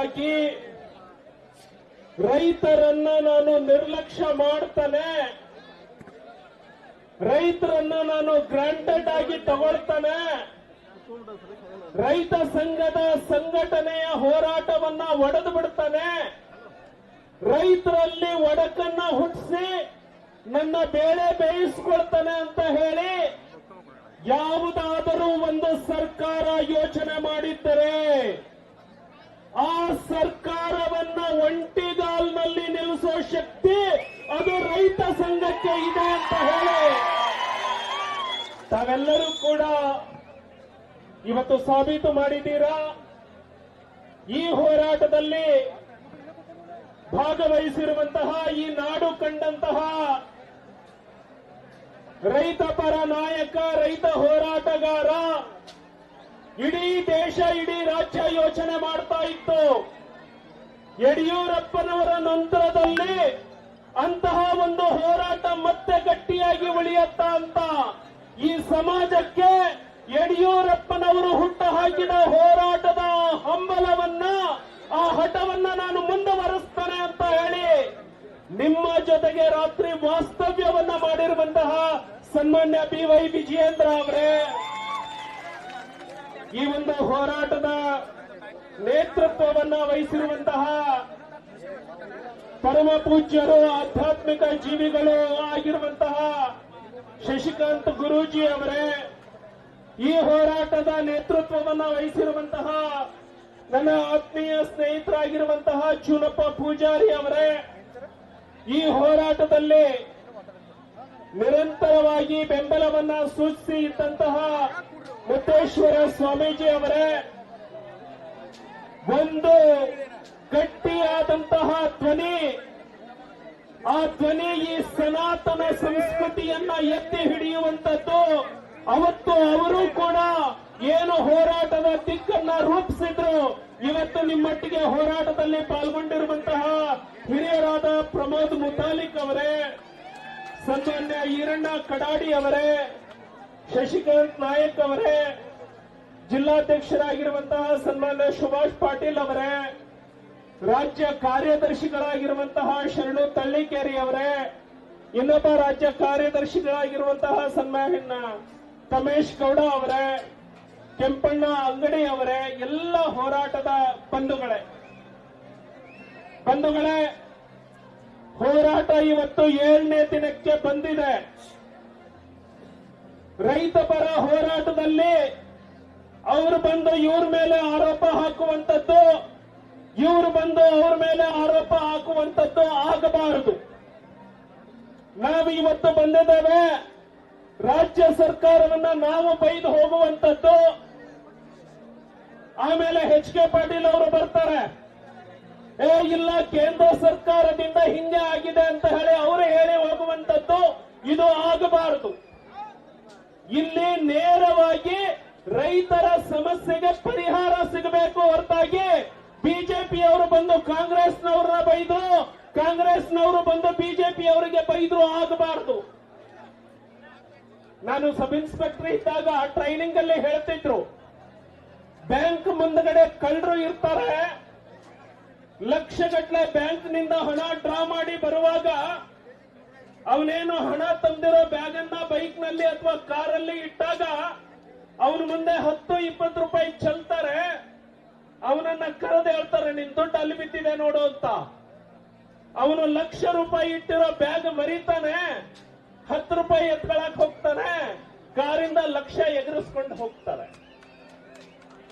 ನಿರಂತರವಾಗಿ ರೈತರನ್ನ ನಾನು ನಿರ್ಲಕ್ಷ್ಯ ಮಾಡ್ತಾನೆ. ರೈತರನ್ನ ನಾನು ಗ್ರಾಂಟೆಡ್ ಆಗಿ ತಗೊಳ್ತಾನೆ. ರೈತ ಸಂಘದ ಸಂಘಟನೆಯ ಹೋರಾಟವನ್ನ ಒಡೆದು ಬಿಡ್ತಾನೆ. ರೈತರಲ್ಲಿ ಒಡಕನ್ನ ಹುಟ್ಟಿಸಿ ನನ್ನ ಬೇಳೆ ಬೇಯಿಸ್ಕೊಳ್ತಾನೆ ಅಂತ ಹೇಳಿ ಯಾವುದಾದರೂ ಒಂದು ಸರ್ಕಾರ ಯೋಚನೆ ಮಾಡಿದ್ದರೆ ಆ ಸರ್ಕಾರವನ್ನ ಒಂಟಿಗಾಲ್ನಲ್ಲಿ ನಿಲ್ಲಿಸೋ ಶಕ್ತಿ ಅದು ರೈತ ಸಂಘಕ್ಕೆ ಇದೆ ಅಂತ ಹೇಳಿ. ತಾವೆಲ್ಲರೂ ಕೂಡ ಇವತ್ತು ಸಾಬೀತು ಮಾಡಿದ್ದೀರಾ? ಈ ಹೋರಾಟದಲ್ಲಿ ಭಾಗವಹಿಸಿರುವಂತಹ ಈ ನಾಡು ಕಂಡಂತಹ ರೈತ ಪರ ನಾಯಕ, ರೈತ ಹೋರಾಟಗಾರ ಇಡೀ ದೇಶ, ಇಡೀ ರಾಜ್ಯ ಯೋಚನೆ ಮಾಡ್ತಾ ಇತ್ತು. ಯಡಿಯೂರಪ್ಪನವರ ನಂತರದಲ್ಲಿ ಅಂತಹ ಒಂದು ಹೋರಾಟ ಮತ್ತೆ ಗಟ್ಟಿಯಾಗಿ ಉಳಿಯತ್ತ ಅಂತ ಈ ಸಮಾಜಕ್ಕೆ ಯಡಿಯೂರಪ್ಪನವರು ಹುಟ್ಟ ಹಾಕಿದ ಹೋರಾಟದ ಹಂಬಲವನ್ನ, ಆ ಹಠವನ್ನ ನಾನು ಮುಂದುವರಿಸ್ತೇನೆ ಅಂತ ಹೇಳಿ ನಿಮ್ಮ ಜೊತೆಗೆ ರಾತ್ರಿ ವಾಸ್ತವ್ಯವನ್ನ ಮಾಡಿರುವಂತಹ ಸನ್ಮಾನ್ಯ ಬಿ ವೈ ವಿಜಯೇಂದ್ರ ಅವರೇ. ಈ ಒಂದು ಹೋರಾಟದ ನೇತೃತ್ವವನ್ನ ವಹಿಸಿರುವಂತಹ ಪರಮ ಪೂಜ್ಯರು, ಆಧ್ಯಾತ್ಮಿಕ ಜೀವಿಗಳು ಆಗಿರುವಂತಹ ಶಶಿಕಾಂತ್ ಗುರೂಜಿ ಅವರೇ, ಈ ಹೋರಾಟದ ನೇತೃತ್ವವನ್ನ ವಹಿಸಿರುವಂತಹ ನನ್ನ ಆತ್ಮೀಯ ಸ್ನೇಹಿತರಾಗಿರುವಂತಹ ಚೂನಪ್ಪ ಪೂಜಾರಿ ಅವರೇ, ಈ ಹೋರಾಟದಲ್ಲಿ ನಿರಂತರವಾಗಿ ಬೆಂಬಲವನ್ನ ಸೂಚಿಸಿ ಇದ್ದಂತಹ ಮುತ್ತೇಶ್ವರ ಸ್ವಾಮೀಜಿ ಅವರೇ ಒಂದು ಗಟ್ಟಿಯಾದಂತಹ ಧ್ವನಿ, ಆ ಧ್ವನಿ ಈ ಸನಾತನ ಸಂಸ್ಕೃತಿಯನ್ನ ಎತ್ತಿ ಹಿಡಿಯುವಂತದ್ದು ಅವತ್ತು ಅವರು ಕೂಡ ಏನು ಹೋರಾಟದ ದಿಕ್ಕನ್ನ ರೂಪಿಸಿದ್ರು, ಇವತ್ತು ನಿಮ್ಮೊಟ್ಟಿಗೆ ಹೋರಾಟದಲ್ಲಿ ಪಾಲ್ಗೊಂಡಿರುವಂತಹ ಹಿರಿಯರಾದ ಪ್ರಮೋದ್ ಮುತಾಲಿಕ್ ಅವರೇ ಸನ್ಮಾನ್ಯ ಈರಣ್ಣ ಕಡಾಡಿ ಅವರೇ ಶಶಿಕಾಂತ್ ನಾಯಕ್ ಅವರೇ, ಜಿಲ್ಲಾಧ್ಯಕ್ಷರಾಗಿರುವಂತಹ ಸನ್ಮಾನ್ಯ ಸುಭಾಷ್ ಪಾಟೀಲ್ ಅವರೇ, ರಾಜ್ಯ ಕಾರ್ಯದರ್ಶಿಗಳಾಗಿರುವಂತಹ ಶರಣು ತಳ್ಳಿಕೇರಿ ಅವರೇ, ಇನ್ನೊಬ್ಬ ರಾಜ್ಯ ಕಾರ್ಯದರ್ಶಿಗಳಾಗಿರುವಂತಹ ಸನ್ಮಾನ್ಯ ತಮೇಶ್ ಗೌಡ ಅವರೇ, ಕೆಂಪಣ್ಣ ಅಂಗಡಿ ಅವರೇ, ಎಲ್ಲ ಹೋರಾಟದ ಬಂಧುಗಳೇ. ಬಂಧುಗಳೇ, ಹೋರಾಟ ಇವತ್ತು ಏಳನೇ ದಿನಕ್ಕೆ ಬಂದಿದೆ. ರೈತ ಪರ ಹೋರಾಟದಲ್ಲಿ ಅವರು ಬಂದು ಇವ್ರ ಮೇಲೆ ಆರೋಪ ಹಾಕುವಂತದ್ದು ಇವರು ಬಂದು ಅವ್ರ ಮೇಲೆ ಆರೋಪ ಹಾಕುವಂತದ್ದು ಆಗಬಾರದು. ನಾವು ಇವತ್ತು ಬಂದಿದ್ದೇವೆ, ರಾಜ್ಯ ಸರ್ಕಾರವನ್ನ ನಾವು ಬೈದು ಹೋಗುವಂತದ್ದು ಆಮೇಲೆ ಎಚ್ ಕೆ ಪಾಟೀಲ್ ಅವರು ಬರ್ತಾರೆ. ಏ, ಇಲ್ಲ, ಕೇಂದ್ರ ಸರ್ಕಾರದಿಂದ ಹಿಂದೆ ಆಗಿದೆ ಅಂತ ಹೇಳಿ ಅವರು ಹೇಳಿ ಹೋಗುವಂತದ್ದು ಇದು ಆಗಬಾರದು. ಇಲ್ಲಿ ನೇರವಾಗಿ ರೈತರ ಸಮಸ್ಯೆಗೆ ಪರಿಹಾರ ಸಿಗಬೇಕು ಹೊರತಾಗಿ ಬಿಜೆಪಿ ಅವರು ಬಂದು ಕಾಂಗ್ರೆಸ್ನವ್ರನ್ನ ಬೈದು ಕಾಂಗ್ರೆಸ್ನವರು ಬಂದು ಬಿಜೆಪಿ ಅವರಿಗೆ ಬೈದ್ರು ಆಗಬಾರದು. ನಾನು ಸಬ್ ಇನ್ಸ್ಪೆಕ್ಟರ್ ಇದ್ದಾಗ ಟ್ರೈನಿಂಗ್ ಅಲ್ಲಿ ಹೇಳ್ತಿದ್ರು. ಬ್ಯಾಂಕ್ ಮುಂದಗಡೆ ಕಳ್ಳರು ಇರ್ತಾರೆ. ಲಕ್ಷಗಟ್ಟಲೆ ಬ್ಯಾಂಕ್ನಿಂದ ಹಣ ಡ್ರಾ ಮಾಡಿ ಬರುವಾಗ ಅವನೇನು ಹಣ ತಂದಿರೋ ಬ್ಯಾಗ್ ಅನ್ನ ಬೈಕ್ನಲ್ಲಿ ಅಥವಾ ಕಾರಲ್ಲಿ ಇಟ್ಟಾಗ ಅವನ ಮುಂದೆ ಹತ್ತು, ಇಪ್ಪತ್ತು ರೂಪಾಯಿ ಚೆಲ್ತಾರೆ. ಅವನನ್ನ ಕರೆದು ಹೇಳ್ತಾರೆ, ನಿನ್ ದುಡ್ಡು ಅಲ್ಲಿ ಬಿದ್ದಿದೆ ನೋಡು ಅಂತ. ಅವನು ಲಕ್ಷ ರೂಪಾಯಿ ಇಟ್ಟಿರೋ ಬ್ಯಾಗ್ ಮರಿತಾನೆ. ಹತ್ತು ರೂಪಾಯಿ ಎತ್ಕೊಳಕ್ ಹೋಗ್ತಾನೆ. ಕಾರಿಂದ ಲಕ್ಷ ಎಗರಿಸ್ಕೊಂಡು ಹೋಗ್ತಾರೆ.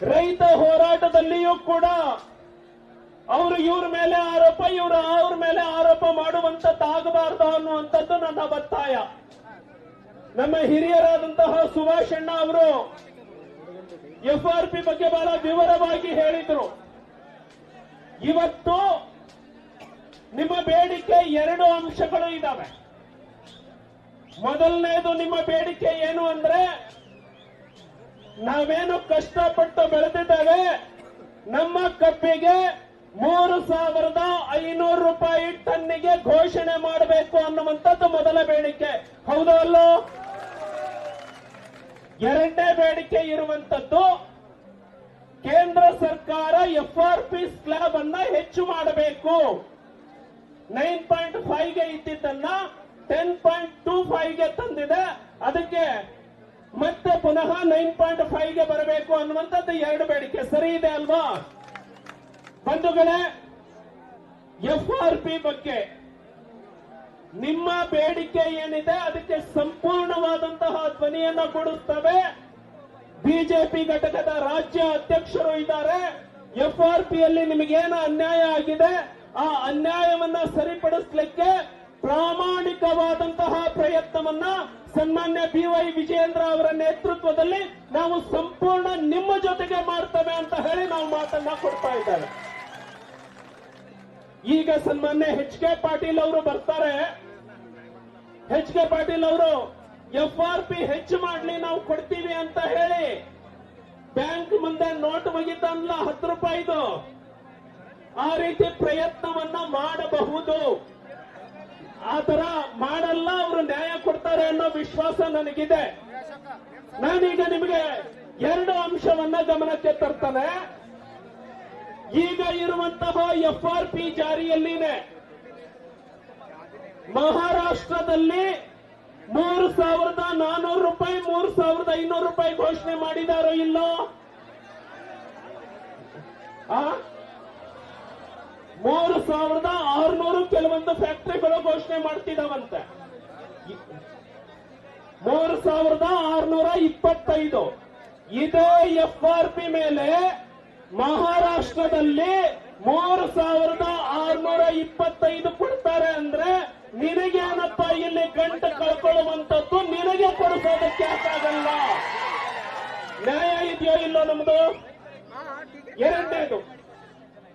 ರೈತ ಹೋರಾಟದಲ್ಲಿಯೂ ಕೂಡ ಅವರು ಇವ್ರ ಮೇಲೆ ಆರೋಪ, ಇವರು ಅವ್ರ ಮೇಲೆ ಆರೋಪ ಮಾಡುವಂತದ್ದು ಆಗಬಾರ್ದು ಅನ್ನುವಂಥದ್ದು ನನ್ನ ಒತ್ತಾಯ. ನಮ್ಮ ಹಿರಿಯರಾದಂತಹ ಸುಭಾಷ್ ಅಣ್ಣ ಅವರು ಎಫ್ ಆರ್ ಪಿ ಬಗ್ಗೆ ಬಹಳ ವಿವರವಾಗಿ ಹೇಳಿದ್ರು. ಇವತ್ತು ನಿಮ್ಮ ಬೇಡಿಕೆ ಎರಡು ಅಂಶಗಳು ಇದ್ದಾವೆ ಮೊದಲನೇದು ನಿಮ್ಮ ಬೇಡಿಕೆ ಏನು ಅಂದ್ರೆ, ನಾವೇನು ಕಷ್ಟಪಟ್ಟು ಬೆಳೆದಿದ್ದೇವೆ, ನಮ್ಮ ಕಬ್ಬಿಗೆ ಮೂರು ಸಾವಿರದ ಐನೂರು ರೂಪಾಯಿ ಟನ್ನಿಗೆ ಘೋಷಣೆ ಮಾಡಬೇಕು ಅನ್ನುವಂಥದ್ದು ಮೊದಲ ಬೇಡಿಕೆ. ಹೌದೋ ಅಲ್ಲೋ? ಎರಡನೇ ಬೇಡಿಕೆ ಇರುವಂತದ್ದು ಕೇಂದ್ರ ಸರ್ಕಾರ ಎಫ್ ಆರ್ ಪಿ ಸ್ಲ್ಯಾಬ್ ಅನ್ನ ಹೆಚ್ಚು ಮಾಡಬೇಕು. ನೈನ್ ಪಾಯಿಂಟ್ ಫೈವ್ಗೆ ಇದ್ದಿದ್ದನ್ನ ಟೆನ್ ಪಾಯಿಂಟ್ ಟೂ ಫೈವ್ಗೆ ತಂದಿದೆ. ಅದಕ್ಕೆ ಮತ್ತೆ ಪುನಃ ನೈನ್ ಪಾಯಿಂಟ್ ಫೈವ್ಗೆ ಬರಬೇಕು ಅನ್ನುವಂಥದ್ದು ಎರಡು ಬೇಡಿಕೆ. ಸರಿ ಇದೆ ಅಲ್ವಾ? ಬಂಧುಗಳೇ ಎಫ್ ಆರ್ ಪಿ ಬಗ್ಗೆ ನಿಮ್ಮ ಬೇಡಿಕೆ ಏನಿದೆ, ಅದಕ್ಕೆ ಸಂಪೂರ್ಣವಾದಂತಹ ಧ್ವನಿಯನ್ನ ಕೊಡುತ್ತವೆ. ಬಿಜೆಪಿ ಘಟಕದ ರಾಜ್ಯ ಅಧ್ಯಕ್ಷರು ಇದ್ದಾರೆ. ಎಫ್ ಆರ್ ಪಿಯಲ್ಲಿ ನಿಮಗೇನು ಅನ್ಯಾಯ ಆಗಿದೆ, ಆ ಅನ್ಯಾಯವನ್ನ ಸರಿಪಡಿಸಲಿಕ್ಕೆ ಪ್ರಾಮಾಣಿಕವಾದಂತಹ ಪ್ರಯತ್ನವನ್ನ ಸನ್ಮಾನ್ಯ ಬಿ ವೈ ವಿಜಯೇಂದ್ರ ಅವರ ನೇತೃತ್ವದಲ್ಲಿ ನಾವು ಸಂಪೂರ್ಣ ನಿಮ್ಮ ಜೊತೆಗೆ ಮಾಡ್ತೇವೆ ಅಂತ ಹೇಳಿ ನಾವು ಮಾತನ್ನ ಕೊಡ್ತಾ ಇದ್ದೇವೆ. ಈಗ ಸನ್ಮಾನ್ಯ ಎಚ್ ಕೆ ಪಾಟೀಲ್ ಅವರು ಬರ್ತಾರೆ. ಎಚ್ ಕೆ ಪಾಟೀಲ್ ಅವರು ಎಫ್ ಆರ್ ಪಿ ಹೆಚ್ಚು ಮಾಡ್ಲಿ ನಾವು ಕೊಡ್ತೀವಿ ಅಂತ ಹೇಳಿ ಬ್ಯಾಂಕ್ ಮುಂದೆ ನೋಟ್ ಒಗಿತಲ್ಲ ಹತ್ತು ರೂಪಾಯಿದು ಆ ರೀತಿ ಪ್ರಯತ್ನವನ್ನ ಮಾಡಬಹುದು. ಆ ತರ ಮಾಡಲ್ಲ, ಅವರು ನ್ಯಾಯ ಕೊಡ್ತಾರೆ ಅನ್ನೋ ವಿಶ್ವಾಸ ನನಗಿದೆ. ನಾನೀಗ ನಿಮಗೆ ಎರಡು ಅಂಶವನ್ನ ಗಮನಕ್ಕೆ ತರ್ತಾನೆ. ಈಗ ಇರುವಂತಹ ಎಫ್ ಆರ್ ಪಿ ಜಾರಿಯಲ್ಲಿದೆ. ಮಹಾರಾಷ್ಟ್ರದಲ್ಲಿ ಮೂರು ಸಾವಿರದ ನಾನೂರು ರೂಪಾಯಿ, ಮೂರು ಸಾವಿರದ ಐನೂರು ರೂಪಾಯಿ ಘೋಷಣೆ ಮಾಡಿದಾರೋ ಇಲ್ಲೋ? ಮೂರು ಸಾವಿರದ ಆರುನೂರು ಕೆಲವೊಂದು ಫ್ಯಾಕ್ಟರಿಗಳು ಘೋಷಣೆ ಮಾಡ್ತಿದಾವಂತೆ. ಮೂರು ಸಾವಿರದ ಆರುನೂರ ಇಪ್ಪತ್ತೈದು. ಇದೇ ಎಫ್ ಆರ್ ಪಿ ಮೇಲೆ ಮಹಾರಾಷ್ಟ್ರದಲ್ಲಿ ಮೂರು ಸಾವಿರದ ಆರ್ನೂರ ಇಪ್ಪತ್ತೈದು ಕೊಡ್ತಾರೆ ಅಂದ್ರೆ ನಿನಗೇನಪ್ಪ ಇಲ್ಲಿ ಗಂಟ ಕಳ್ಕೊಳ್ಳುವಂತದ್ದು ನಿನಗೆ ಕೊಡಿಸೋದಕ್ಕೆ ಯಾಕಾಗಲ್ಲ ನ್ಯಾಯ ಇದೆಯೋ ಇಲ್ಲೋ ನಮ್ದು? ಎರಡನೇದು,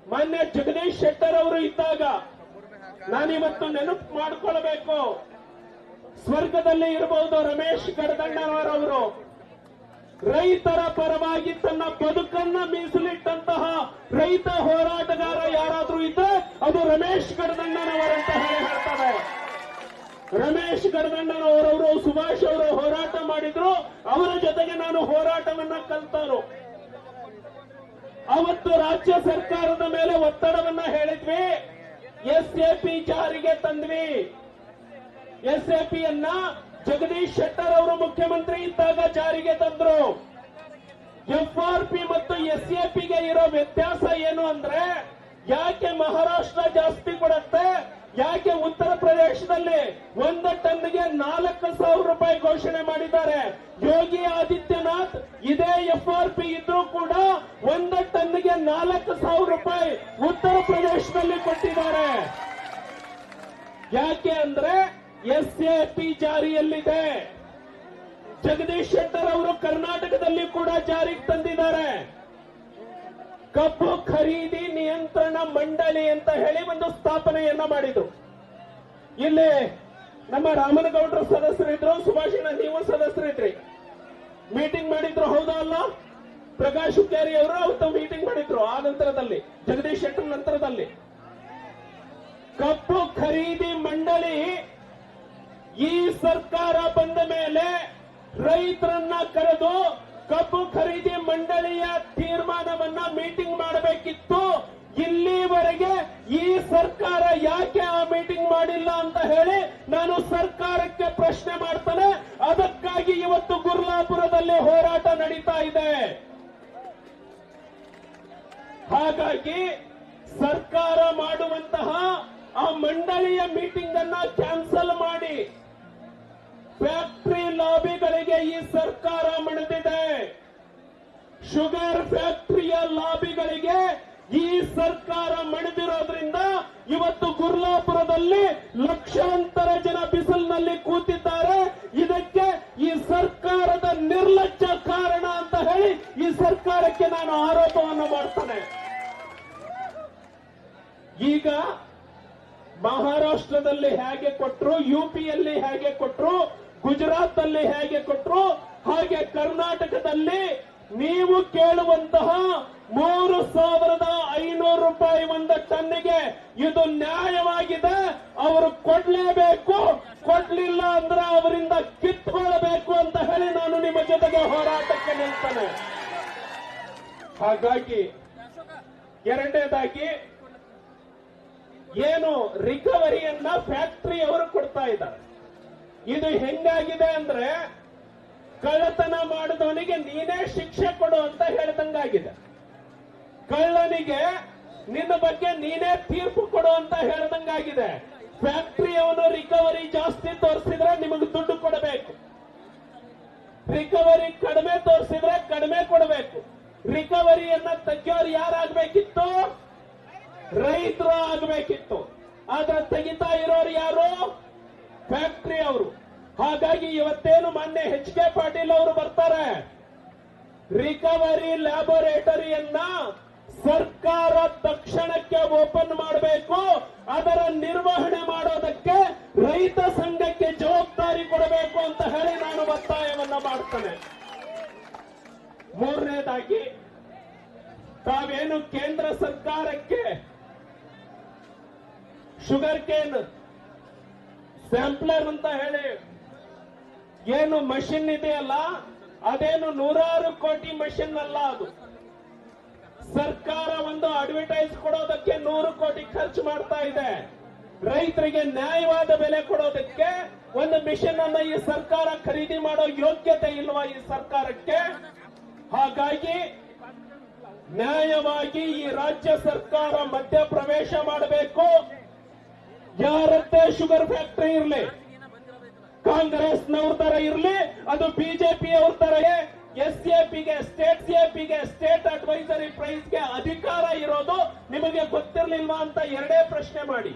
ಮಾನ್ಯ ಜಗದೀಶ್ ಶೆಟ್ಟರ್ ಅವರು ಇದ್ದಾಗ ನಾನಿವತ್ತು ನೆನಪು ಮಾಡ್ಕೊಳ್ಬೇಕು. ಸ್ವರ್ಗದಲ್ಲಿ ಇರಬಹುದು ರಮೇಶ್ ಗಡದಂಡನವರವರು ರೈತರ ಪರವಾಗಿ ತನ್ನ ಬದುಕನ್ನ ಮೀಸಲಿಟ್ಟಂತಹ ರೈತ ಹೋರಾಟಗಾರ ಯಾರಾದ್ರೂ ಇದ್ರೆ ಅದು ರಮೇಶ್ ಗಡದಂಡನವರಂತ ಹೇಳಿ ಹೇಳ್ತಾರೆ ರಮೇಶ್ ಗಡದಂಡನವರವರು ಸುಭಾಷ್ ಅವರು ಹೋರಾಟ ಮಾಡಿದ್ರು. ಅವರ ಜೊತೆಗೆ ನಾನು ಹೋರಾಟವನ್ನ ಕಲ್ತಾರು. ಅವತ್ತು ರಾಜ್ಯ ಸರ್ಕಾರದ ಮೇಲೆ ಒತ್ತಡವನ್ನ ಹೇಳಿದ್ವಿ. ಎಸ್ ಎ ಜಾರಿಗೆ ತಂದ್ವಿ. ಎಸ್ ಎ ಪಿಯನ್ನ ಜಗದೀಶ್ ಶೆಟ್ಟರ್ ಅವರು ಮುಖ್ಯಮಂತ್ರಿ ಇದ್ದಾಗ ಜಾರಿಗೆ ತಂದ್ರು. ಎಫ್ ಆರ್ ಪಿ ಮತ್ತು ಎಸ್ ಎ ಪಿಗೆ ಇರೋ ವ್ಯತ್ಯಾಸ ಏನು ಅಂದ್ರೆ, ಯಾಕೆ ಮಹಾರಾಷ್ಟ್ರ ಜಾಸ್ತಿ ಕೊಡುತ್ತೆ? ಯಾಕೆ ಉತ್ತರ ಪ್ರದೇಶದಲ್ಲಿ ಒಂದು ಟನ್ಗೆ ನಾಲ್ಕು ಸಾವಿರ ರೂಪಾಯಿ ಘೋಷಣೆ ಮಾಡಿದ್ದಾರೆ? ಯೋಗಿ ಆದಿತ್ಯನಾಥ್, ಇದೇ ಎಫ್ ಆರ್ ಪಿ ಇದ್ರೂ ಕೂಡ ಒಂದು ಟನ್ಗೆ ನಾಲ್ಕು ಸಾವಿರ ರೂಪಾಯಿ ಉತ್ತರ ಪ್ರದೇಶದಲ್ಲಿ ಕೊಟ್ಟಿದ್ದಾರೆ. ಯಾಕೆ ಅಂದ್ರೆ ಎಸ್ ಎ ಪಿ ಜಾರಿಯಲ್ಲಿದೆ. ಜಗದೀಶ್ ಶೆಟ್ಟರ್ ಅವರು ಕರ್ನಾಟಕದಲ್ಲಿ ಕೂಡ ಜಾರಿಗೆ ತಂದಿದ್ದಾರೆ. ಕಬ್ಬು ಖರೀದಿ ನಿಯಂತ್ರಣ ಮಂಡಳಿ ಅಂತ ಹೇಳಿ ಒಂದು ಸ್ಥಾಪನೆಯನ್ನ ಮಾಡಿದ್ರು. ಇಲ್ಲಿ ನಮ್ಮ ರಾಮನಗೌಡರು ಸದಸ್ಯರಿದ್ರು, ಸುಭಾಷಿನ ನೀವು ಸದಸ್ಯರಿದ್ರಿ. ಮೀಟಿಂಗ್ ಮಾಡಿದ್ರು ಹೌದಾ ಅಲ್ಲ? ಪ್ರಕಾಶ್ ಹುಕ್ಕೇರಿ ಅವರು ಅವತ್ತು ಮೀಟಿಂಗ್ ಮಾಡಿದ್ರು ಆ ನಂತರದಲ್ಲಿ, ಜಗದೀಶ್ ಶೆಟ್ಟರ್ ನಂತರದಲ್ಲಿ. ಕಬ್ಬು ಖರೀದಿ ಮಂಡಳಿ ಈ ಸರ್ಕಾರ ಬಂದ ಮೇಲೆ ರೈತರನ್ನ ಕರೆದು ಕಬ್ಬು ಖರೀದಿ ಮಂಡಳಿಯ ತೀರ್ಮಾನವನ್ನ ಮೀಟಿಂಗ್ ಮಾಡಬೇಕಿತ್ತು. ಇಲ್ಲಿವರೆಗೆ ಈ ಸರ್ಕಾರ ಯಾಕೆ ಆ ಮೀಟಿಂಗ್ ಮಾಡಿಲ್ಲ ಅಂತ ಹೇಳಿ ನಾನು ಸರ್ಕಾರಕ್ಕೆ ಪ್ರಶ್ನೆ ಮಾಡ್ತಾನೆ. ಅದಕ್ಕಾಗಿ ಇವತ್ತು ಗುರ್ಲಾಪುರದಲ್ಲಿ ಹೋರಾಟ ನಡೀತಾ ಇದೆ. ಹಾಗಾಗಿ ಸರ್ಕಾರ ಮಾಡುವಂತಹ ಆ ಮಂಡಳಿಯ ಮೀಟಿಂಗ್ ಅನ್ನ ಕ್ಯಾನ್ಸಲ್ ಮಾಡಿ. ಫ್ಯಾಕ್ಟರಿ ಲಾಬಿಗಳಿಗೆ ಈ ಸರ್ಕಾರ ಮಣಿದಿದೆ. ಶುಗರ್ ಫ್ಯಾಕ್ಟರಿಯ ಲಾಬಿಗಳಿಗೆ ಈ ಸರ್ಕಾರ ಮಣಿದಿರೋದ್ರಿಂದ ಇವತ್ತು ಗುರ್ಲಾಪುರದಲ್ಲಿ ಲಕ್ಷಾಂತರ ಜನ ಬಿಸಿಲಿನಲ್ಲಿ ಕೂತಿದ್ದಾರೆ. ಇದಕ್ಕೆ ಈ ಸರ್ಕಾರದ ನಿರ್ಲಕ್ಷ್ಯ ಕಾರಣ ಅಂತ ಹೇಳಿ ಈ ಸರ್ಕಾರಕ್ಕೆ ನಾನು ಆರೋಪವನ್ನು ಮಾಡ್ತೇನೆ. ಈಗ ಮಹಾರಾಷ್ಟ್ರದಲ್ಲಿ ಹೇಗೆ ಕೊಟ್ರು ಯುಪಿಯಲ್ಲಿ ಹೇಗೆ ಕೊಟ್ರು ಗುಜರಾತ್ ಅಲ್ಲಿ ಹೇಗೆ ಕೊಟ್ಟರು ಹಾಗೆ ಕರ್ನಾಟಕದಲ್ಲಿ ನೀವು ಕೇಳುವಂತಹ ಮೂರು ಸಾವಿರದ ಐನೂರು ರೂಪಾಯಿ ಒಂದು ಟನ್ನಿಗೆ ಇದು ನ್ಯಾಯವಾಗಿದೆ, ಅವರು ಕೊಡ್ಲೇಬೇಕು. ಕೊಡ್ಲಿಲ್ಲ ಅಂದ್ರೆ ಅವರಿಂದ ಕಿತ್ಕೊಳ್ಬೇಕು ಅಂತ ಹೇಳಿ ನಾನು ನಿಮ್ಮ ಜೊತೆಗೆ ಹೋರಾಟಕ್ಕೆ ನಿಲ್ತೇನೆ. ಹಾಗಾಗಿ ಎರಡನೇದಾಗಿ ಏನು ರಿಕವರಿಯನ್ನ ಫ್ಯಾಕ್ಟರಿ ಅವರು ಕೊಡ್ತಾ ಇದ್ದಾರೆ. ಇದು ಹೆಂಗಾಗಿದೆ ಅಂದ್ರೆ ಕಳ್ಳತನ ಮಾಡಿದವನಿಗೆ ನೀನೇ ಶಿಕ್ಷೆ ಕೊಡು ಅಂತ ಹೇಳ್ದಂಗಾಗಿದೆ. ಕಳ್ಳನಿಗೆ ನಿನ್ನ ಬಗ್ಗೆ ನೀನೇ ತೀರ್ಪು ಕೊಡು ಅಂತ ಹೇಳ್ದಂಗಾಗಿದೆ. ಫ್ಯಾಕ್ಟರಿಯವನು ರಿಕವರಿ ಜಾಸ್ತಿ ತೋರಿಸಿದ್ರೆ ನಿಮಗೆ ದುಡ್ಡು ಕೊಡಬೇಕು. ರಿಕವರಿ ಕಡಿಮೆ ತೋರಿಸಿದ್ರೆ ಕಡಿಮೆ ಕೊಡಬೇಕು. ರಿಕವರಿಯನ್ನ ತೆಗಿಯೋರು ಯಾರಾಗಬೇಕಿತ್ತು? ರೈತರು ಆಗಬೇಕಿತ್ತು. ಆದ್ರೆ ತೆಗಿತಾ ಇರೋ ಫ್ಯಾಕ್ಟರಿ ಅವರು. ಹಾಗಾಗಿ ಇವತ್ತೇನು ಮಾನ್ಯ ಎಚ್ ಕೆ ಪಾಟೀಲ್ ಅವರು ಬರ್ತಾರೆ? ರಿಕವರಿ ಲ್ಯಾಬೊರೇಟರಿಯನ್ನ ಸರ್ಕಾರ ತಕ್ಷಣಕ್ಕೆ ಓಪನ್ ಮಾಡಬೇಕು. ಅದರ ನಿರ್ವಹಣೆ ಮಾಡೋದಕ್ಕೆ ರೈತ ಸಂಘಕ್ಕೆ ಜವಾಬ್ದಾರಿ ಕೊಡಬೇಕು ಅಂತ ಹೇಳಿ ನಾನು ಒತ್ತಾಯವನ್ನ ಮಾಡ್ತೇನೆ. ಮೂರನೇದಾಗಿ, ತಾವೇನು ಕೇಂದ್ರ ಸರ್ಕಾರಕ್ಕೆ ಶುಗರ್ ಕೇನ್ ಸ್ಯಾಂಪ್ಲರ್ ಅಂತ ಹೇಳಿ. ಏನು ಮಷಿನ್ ಇದೆಯಲ್ಲ, ಅದೇನು ನೂರಾರು ಕೋಟಿ ಮಷಿನ್ ಅಲ್ಲ ಅದು. ಸರ್ಕಾರ ಒಂದು ಅಡ್ವರ್ಟೈಸ್ ಕೊಡೋದಕ್ಕೆ ನೂರು ಕೋಟಿ ಖರ್ಚು ಮಾಡ್ತಾ ಇದೆ. ರೈತರಿಗೆ ನ್ಯಾಯವಾದ ಬೆಲೆ ಕೊಡೋದಕ್ಕೆ ಒಂದು ಮಿಷನ್ ಅನ್ನ ಈ ಸರ್ಕಾರ ಖರೀದಿ ಮಾಡೋ ಯೋಗ್ಯತೆ ಇಲ್ವಾ ಈ ಸರ್ಕಾರಕ್ಕೆ? ಹಾಗಾಗಿ ನ್ಯಾಯವಾಗಿ ಈ ರಾಜ್ಯ ಸರ್ಕಾರ ಮಧ್ಯ ಪ್ರವೇಶ ಮಾಡಬೇಕು. ಯಾರದ್ದೇ ಶುಗರ್ ಫ್ಯಾಕ್ಟರಿ ಇರಲಿ? ಕಾಂಗ್ರೆಸ್ನವ್ರ ತರ ಇರಲಿ, ಅದು ಬಿಜೆಪಿ ಅವ್ರ ತರ ಎಸ್ ಎ ಪಿಗೆ, ಸ್ಟೇಟ್ ಸಿ ಎ ಪಿಗೆ, ಸ್ಟೇಟ್ ಅಡ್ವೈಸರಿ ಪ್ರೈಸ್ಗೆ ಅಧಿಕಾರ ಇರೋದು ನಿಮಗೆ ಗೊತ್ತಿರ್ಲಿಲ್ವಾ ಅಂತ ಎರಡೇ ಪ್ರಶ್ನೆ ಮಾಡಿ.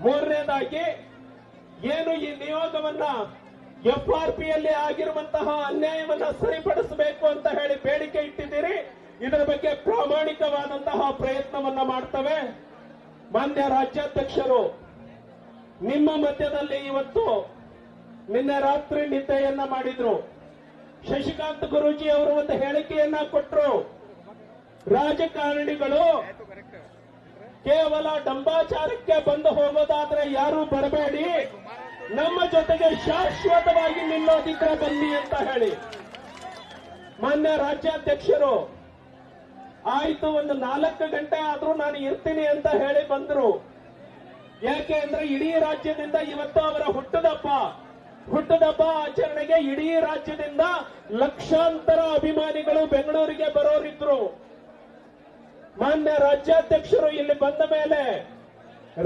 ಮೂರನೇದಾಗಿ, ಏನು ಈ ನಿಯೋಗವನ್ನ ಎಫ್ ಆರ್ ಪಿ ಯಲ್ಲಿ ಆಗಿರುವಂತಹ ಅನ್ಯಾಯವನ್ನ ಸರಿಪಡಿಸಬೇಕು ಅಂತ ಹೇಳಿ ಬೇಡಿಕೆ ಇಟ್ಟಿದ್ದೀರಿ? ಇದರ ಬಗ್ಗೆ ಪ್ರಾಮಾಣಿಕವಾದಂತಹ ಪ್ರಯತ್ನವನ್ನ ಮಾಡ್ತವೆ. ಮಾನ್ಯ ರಾಜ್ಯಾಧ್ಯಕ್ಷರು, ನಿಮ್ಮ ಮಧ್ಯದಲ್ಲಿ ಇವತ್ತು ನಿನ್ನೆ ರಾತ್ರಿ ನಿದ್ದೆಯನ್ನ ಮಾಡಿದ್ರು. ಶಶಿಕಾಂತ್ ಗುರೂಜಿ ಅವರು ಒಂದು ಹೇಳಿಕೆಯನ್ನ ಕೊಟ್ಟರು ರಾಜಕಾರಣಿಗಳು ಕೇವಲ ಡಂಬಾಚಾರಕ್ಕೆ ಬಂದು ಹೋಗೋದಾದ್ರೆ ಯಾರು ಬರಬೇಡಿ. ನಮ್ಮ ಜೊತೆಗೆ ಶಾಶ್ವತವಾಗಿ ನಿಲ್ಲೋದಿದ್ರೆ ಬನ್ನಿ ಅಂತ ಹೇಳಿ. ಮಾನ್ಯ ರಾಜ್ಯಾಧ್ಯಕ್ಷರು ಆಯ್ತು, ಒಂದು ನಾಲ್ಕು ಗಂಟೆ ಆದ್ರೂ ನಾನು ಇರ್ತೀನಿ ಅಂತ ಹೇಳಿ ಬಂದ್ರು. ಯಾಕೆ ಅಂದ್ರೆ ಇಡೀ ರಾಜ್ಯದಿಂದ ಇವತ್ತು ಅವರ ಹುಟ್ಟದಪ್ಪ. ಹುಟ್ಟದಪ್ಪ ಆಚರಣೆಗೆ ಇಡೀ ರಾಜ್ಯದಿಂದ ಲಕ್ಷಾಂತರ ಅಭಿಮಾನಿಗಳು ಬೆಂಗಳೂರಿಗೆ ಬರೋರಿದ್ರು. ಮಾನ್ಯ ರಾಜ್ಯಾಧ್ಯಕ್ಷರು ಇಲ್ಲಿ ಬಂದ ಮೇಲೆ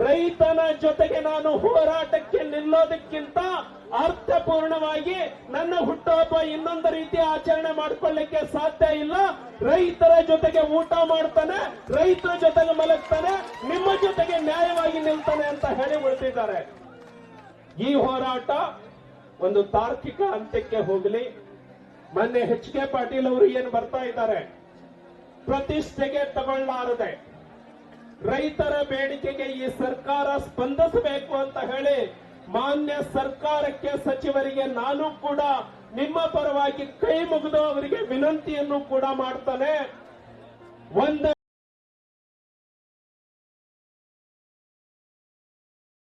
ರೈತನ ಜೊತೆಗೆ ನಾನು ಹೋರಾಟಕ್ಕೆ ನಿಲ್ಲೋದಕ್ಕಿಂತ ಅರ್ಥಪೂರ್ಣವಾಗಿ ನನ್ನ ಹುಟ್ಟುಹಬ್ಬ ಇನ್ನೊಂದು ರೀತಿ ಆಚರಣೆ ಮಾಡ್ಕೊಳ್ಳಿಕ್ಕೆ ಸಾಧ್ಯ ಇಲ್ಲ. ರೈತರ ಜೊತೆಗೆ ಊಟ ಮಾಡ್ತಾನೆ, ರೈತರ ಜೊತೆಗೆ ಮಲಗ್ತಾನೆ, ನಿಮ್ಮ ಜೊತೆಗೆ ನ್ಯಾಯವಾಗಿ ನಿಲ್ತಾನೆ ಅಂತ ಹೇಳಿ ಉಳಿದಿದ್ದಾರೆ. ಈ ಹೋರಾಟ ಒಂದು ತಾರ್ಕಿಕ ಅಂತ್ಯಕ್ಕೆ ಹೋಗಲಿ. ಮೊನ್ನೆ ಎಚ್ ಕೆ ಪಾಟೀಲ್ ಅವರು ಏನು ಬರ್ತಾ ಇದ್ದಾರೆ? ಪ್ರತಿಷ್ಠೆಗೆ ತಗೊಳ್ಳಾರದೆ. ರೈತರ ಬೇಡಿಕೆಗೆ ಈ ಸರ್ಕಾರ ಸ್ಪಂದಿಸಬೇಕು ಅಂತ ಹೇಳಿ ಮಾನ್ಯ ಸರ್ಕಾರಕ್ಕೆ ಸಚಿವರಿಗೆ ನಾನು ಕೂಡ ನಿಮ್ಮ ಪರವಾಗಿ ಕೈ ಮುಗಿದು ಅವರಿಗೆ ವಿನಂತಿಯನ್ನು ಕೂಡ ಮಾಡ್ತಾನೆ. ಒಂದ